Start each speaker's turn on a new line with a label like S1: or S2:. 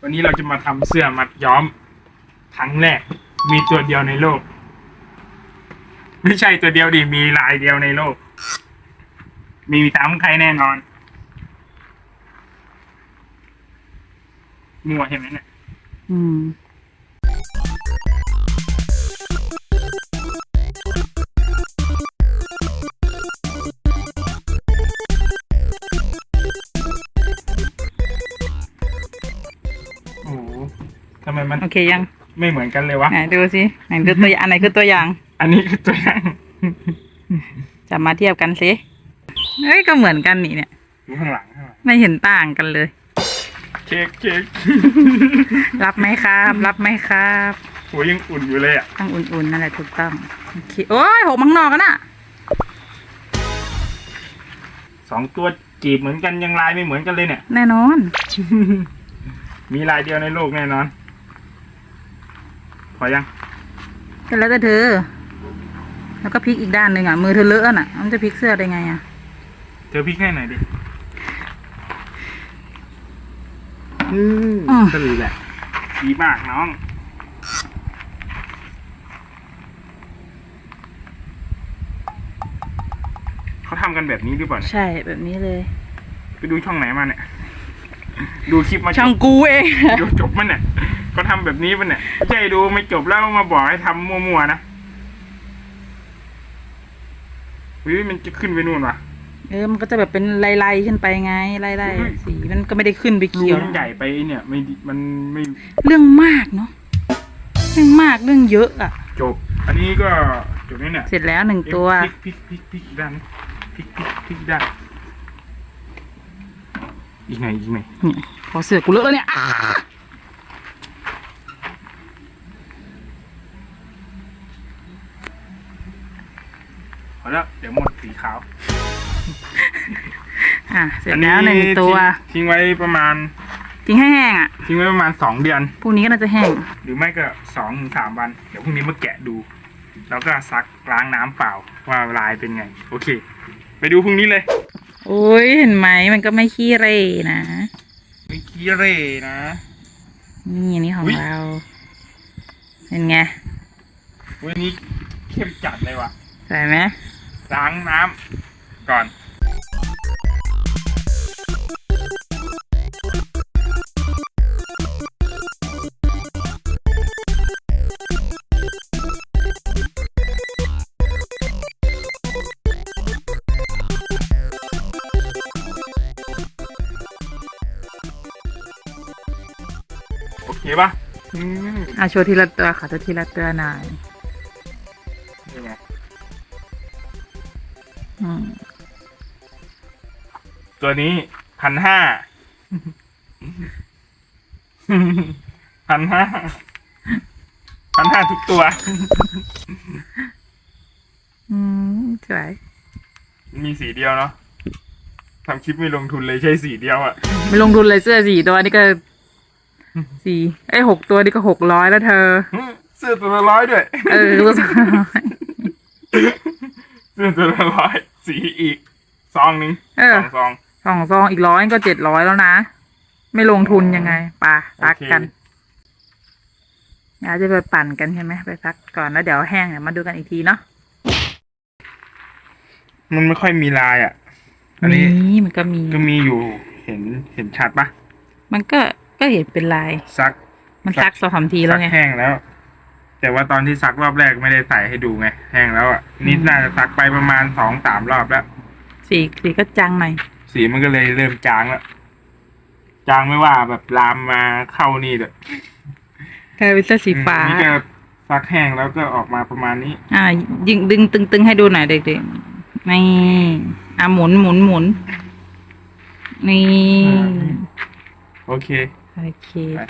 S1: วันนี้เราจะมาทำเสื้อมัดย้อมครั้งแรก มีตัวเดียวในโลก ไม่ใช่ตัวเดียวดิมีลายเดียวในโลก มีซ้ำใครแน่นอนมั่วใช่ไหมเนี่ย
S2: อืม
S1: ไมมัน
S2: โอเคยัง
S1: ไม่เหมือนกันเลยวะ
S2: ไหนดูสิไหนดูตัวอย่างอันไหนคือตัวอย่าง
S1: อันนี้คือตัวอย่าง
S2: จะมาเทียบกันสิเอ้ยก็เหมือนกันนี่เนี่ย
S1: ดูข้างหลังข้างหลัง
S2: ไม่เห็นต่างกันเลย
S1: เค้กเค้ก
S2: รับ ไหมครับ รับไหมครับ
S1: หัวยังอุ่นอยู่เลยอะ
S2: ต้องอุ่นๆนั่นแหละถูกต้องโอเคโอ้ยหกมังนอกกันน่ะ
S1: สองตัวจีบเหมือนกันยังลายไม่เหมือนกันเลยเนี่ย
S2: แน่นอน
S1: มีลายเดียวในโลกแน่นอน พอยัง
S2: ก็แล้วแต่เธอ แล้วก็พลิกอีกด้านหนึ่งอะ มือเธอเลอะน่ะ มันจะพลิกเสื้อได้ไงอะ
S1: เธอพลิกให้หน่อยดิอื
S2: อืม
S1: ก็เลยแหละดีมากน้อง เขาทำกันแบบนี้หรือเปล่าเนี่ย
S2: ใช่แบบนี้เลย
S1: ไปดูช่องไหนมาเนี่ย ดูคลิปมาจ
S2: ช่าง
S1: บ
S2: กูเอง
S1: ดูจบมันเนี่ย เขาทำแบบนี้มันเนี่ยไม่ใช่ดูไม่จบแล้วมาบอกให้ทำมั่วๆนะเฮ้ยมันจะขึ้นไปนู่นวะ
S2: เออมันก็จะแบบเป็นไล่ๆขึ้นไปไงไล่
S1: อืม
S2: ๆสีมันก็ไม่ได้ขึ้นไป
S1: รู
S2: เขียว
S1: มันใหญ่ไปเนี่ยไม่ดีมันไม่
S2: เรื่องมากเนาะเรื่องมากเรื่องเยอะอะ
S1: จบ อันนี้ก็จบนี่เนี่ย
S2: เสร็จแล้วหนึ่งตัว
S1: พลิกพลิกพลิกพลิกอีกด้านพลิกพลิกพลิกอีกด้านอีกไหนอีกไหน
S2: เนี่ยพอเสือกกูเลอะแล้วเนี่ย อ้า
S1: พอแล้วเดี๋ยวหมดสีขาว
S2: อะเสร็จแล้วหนึ่งตัว
S1: ทิ้ทิ้งไว้ประมาณ
S2: ทิ้งให้แห้งอะ
S1: ทิ้งไว้ประมาณสองเดือน
S2: พรุ่งนี้ก็น่าจะแห้ง
S1: หรือไม่ก็สองถึงสามวัน เดี๋ยวพรุ่งนี้มาแกะดู แล้วก็ซักล้างน้ำเปล่าว่าลายเป็นไง โอเค ไปดูพรุ่งนี้เลย
S2: โอ้ยเห็นไหมมันก็ไม่ขี้เร่นะ
S1: ไม่ขี้เร่นะ
S2: นี่อันนี้ของ
S1: อุ๊ย
S2: เรา เป็นไง
S1: วันนี้เข้มจัดเลยว่ะ
S2: สวยไหม
S1: ล้างน้ำก่อนโอเคปะอะ
S2: โชว์ทีละตัวขอตัวทีละตัวหน่อย อืม
S1: ตัวนี้พันห้าพันห้าพันห้าทุกตัว
S2: อืมสวย
S1: มีสีเดียวเนาะทำคลิปไม่ลงทุนเลยใช้สีเดียวอะ่ะ
S2: ไม่ลงทุนเลยเสื้อสี่ตัวนี่ก็สี่ไอ้ยหกตัวนี่ก็หกร้อยแล้วเธอ
S1: เสื้อตัวละร้อยด้วย
S2: เออตัวสุดท้าย
S1: เสื้อตัวละร้อย สีอีกซองหนึ่ง
S2: เออ
S1: สองซอง
S2: สองซองอีกร้อยก็เจ็ดร้อยแล้วนะ ไม่ลงทุนยังไงป่ะซักกัน
S1: โอเค
S2: เดี๋ยวจะไปปั่นกันใช่ไหมไปซักก่อนแล้วเดี๋ยวแห้งเดี๋ยวมาดูกันอีกทีเนาะ
S1: มันไม่ค่อยมีลายอะ่ะ อันนี้
S2: นี่มันก็มี
S1: ก็มีอยู่เห็นเห็นชัดปะ
S2: มันก็ก็เห็นเป็นลาย
S1: ซัก
S2: มันซักสองสามทีแล้วไง
S1: ซักแห้งแล้ว แต่ว่าตอนที่ซักรอบแรกไม่ได้ใส่ให้ดูไง แห้งแล้วอะนี่น่าจะซักไปประมาณสองสามรอบแล้ว
S2: สีสีก็จางหน่อย
S1: สีมันก็เลยเริ่มจางแล้ว จางไม่ว่าแบบลามมาเข้านี่เลย
S2: กลายเป็นเสื้อสีฟ้า
S1: นี่ก็ซักแห้งแล้วก็ออกมาประมาณนี้
S2: อ่า ยิงดึงตึงๆให้ดูหน่อยเด็กๆนี่อะหมุนหมุนหมุนนี่
S1: โอเค
S2: โอเค
S1: ไป